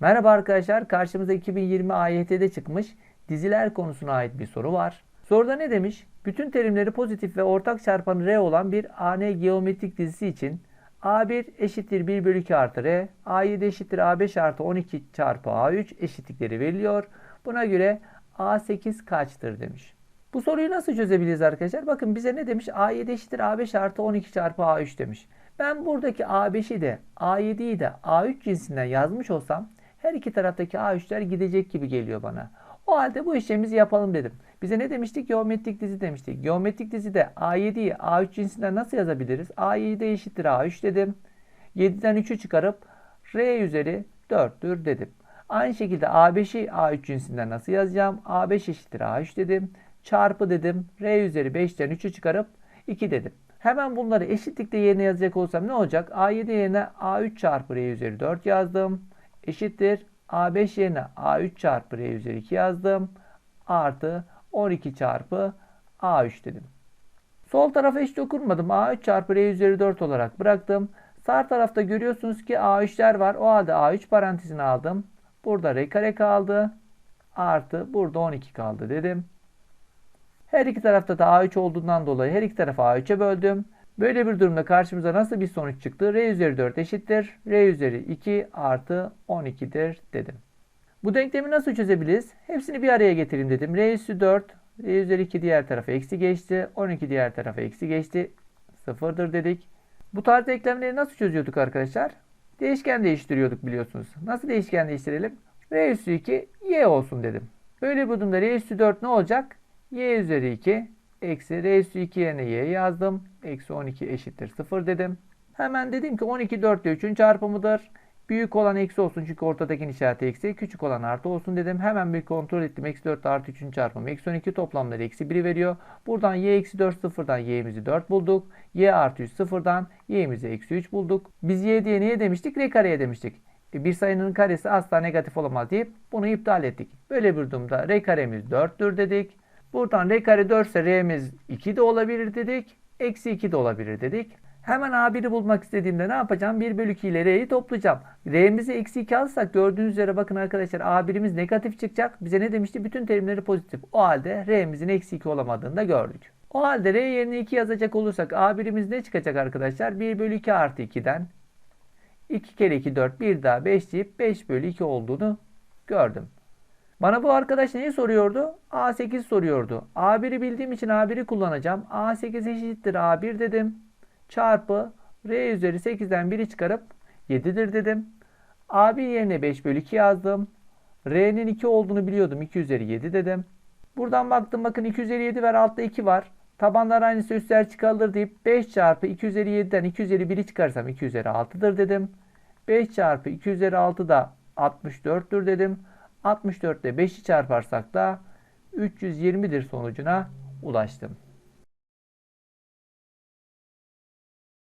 Merhaba arkadaşlar, karşımıza 2020 AYT'de çıkmış diziler konusuna ait bir soru var. Soruda ne demiş? Bütün terimleri pozitif ve ortak çarpanı R olan bir AN geometrik dizisi için A1 eşittir 1 bölü 2 artı R, A7 eşittir A5 artı 12 çarpı A3 eşitlikleri veriliyor. Buna göre A8 kaçtır demiş. Bu soruyu nasıl çözebiliriz arkadaşlar? Bakın bize ne demiş? A7 eşittir A5 artı 12 çarpı A3 demiş. Ben buradaki A5'i de A7'yi de A3 cinsinden yazmış olsam her iki taraftaki A3'ler gidecek gibi geliyor bana. O halde bu işlemimizi yapalım dedim. Bize ne demiştik? Geometrik dizi demiştik. Geometrik dizide A7'yi A3 cinsinden nasıl yazabiliriz? A7 eşittir A3 dedim. 7'den 3'ü çıkarıp R üzeri 4'tür dedim. Aynı şekilde A5'i A3 cinsinden nasıl yazacağım? A5 eşittir A3 dedim. Çarpı dedim. R üzeri 5'ten 3'ü çıkarıp 2 dedim. Hemen bunları eşitlikte yerine yazacak olsam ne olacak? A7 yerine A3 çarpı R üzeri 4 yazdım. Eşittir. A5 yerine A3 çarpı R üzeri 2 yazdım. Artı 12 çarpı A3 dedim. Sol tarafa hiç dokunmadım. A3 çarpı R üzeri 4 olarak bıraktım. Sağ tarafta görüyorsunuz ki A3'ler var. O halde A3 parantezine aldım. Burada R kare kaldı. Artı burada 12 kaldı dedim. Her iki tarafta da A3 olduğundan dolayı her iki tarafı A3'e böldüm. Böyle bir durumda karşımıza nasıl bir sonuç çıktı? R üzeri 4 eşittir. R üzeri 2 artı 12'dir dedim. Bu denklemi nasıl çözebiliriz? Hepsini bir araya getireyim dedim. R üssü 4, R üzeri 2 diğer tarafa eksi geçti. 12 diğer tarafa eksi geçti. Sıfırdır dedik. Bu tarz denklemleri nasıl çözüyorduk arkadaşlar? Değişken değiştiriyorduk biliyorsunuz. Nasıl değişken değiştirelim? R üssü 2 Y olsun dedim. Böyle bir durumda R üssü 4 ne olacak? Y üzeri 2 eksi R üssü 2 yerine Y yazdım. Eksi 12 eşittir 0 dedim. Hemen dedim ki 12 4 ile 3'ün çarpımıdır. Büyük olan eksi olsun çünkü ortadaki işareti eksi. Küçük olan artı olsun dedim. Hemen bir kontrol ettim. Eksi 4 artı 3'ün çarpımı. Eksi 12 toplamları eksi 1'i veriyor. Buradan y eksi 4 sıfırdan y'mizi 4 bulduk. y artı 3 sıfırdan y'mizi eksi 3 bulduk. Biz y diye niye demiştik? R kareye demiştik. E, bir sayının karesi asla negatif olamaz deyip bunu iptal ettik. Böyle bir durumda r karemiz 4'tür dedik. Buradan r kare 4 ise r'miz 2 de olabilir dedik. Eksi 2 de olabilir dedik. Hemen A1'i bulmak istediğimde ne yapacağım? 1 bölü 2 ile R'yi toplayacağım. R'mizi eksi 2 alırsak gördüğünüz üzere bakın arkadaşlar A1'imiz negatif çıkacak. Bize ne demişti? Bütün terimleri pozitif. O halde R'mizin eksi 2 olamadığını da gördük. O halde R yerine 2 yazacak olursak A1'imiz ne çıkacak arkadaşlar? 1 bölü 2 artı 2'den 2 kere 2 4 bir daha 5 deyip 5 bölü 2 olduğunu gördüm. Bana bu arkadaş neyi soruyordu? A8 soruyordu. A1'i bildiğim için A1'i kullanacağım. A8 eşittir A1 dedim. Çarpı R üzeri 8'den 1'i çıkarıp 7'dir dedim. A1 yerine 5 bölü 2 yazdım. R'nin 2 olduğunu biliyordum. 2 üzeri 7 dedim. Buradan baktım bakın 2 üzeri 7 var altta 2 var. Tabanlar aynısı üstler çıkarılır deyip 5 çarpı 2 üzeri 7'den 2 üzeri 1'i çıkarsam 2 üzeri 6'dır dedim. 5 çarpı 2 üzeri 6 da 64'tür dedim. 64 ile 5'i çarparsak da 320'dir sonucuna ulaştım.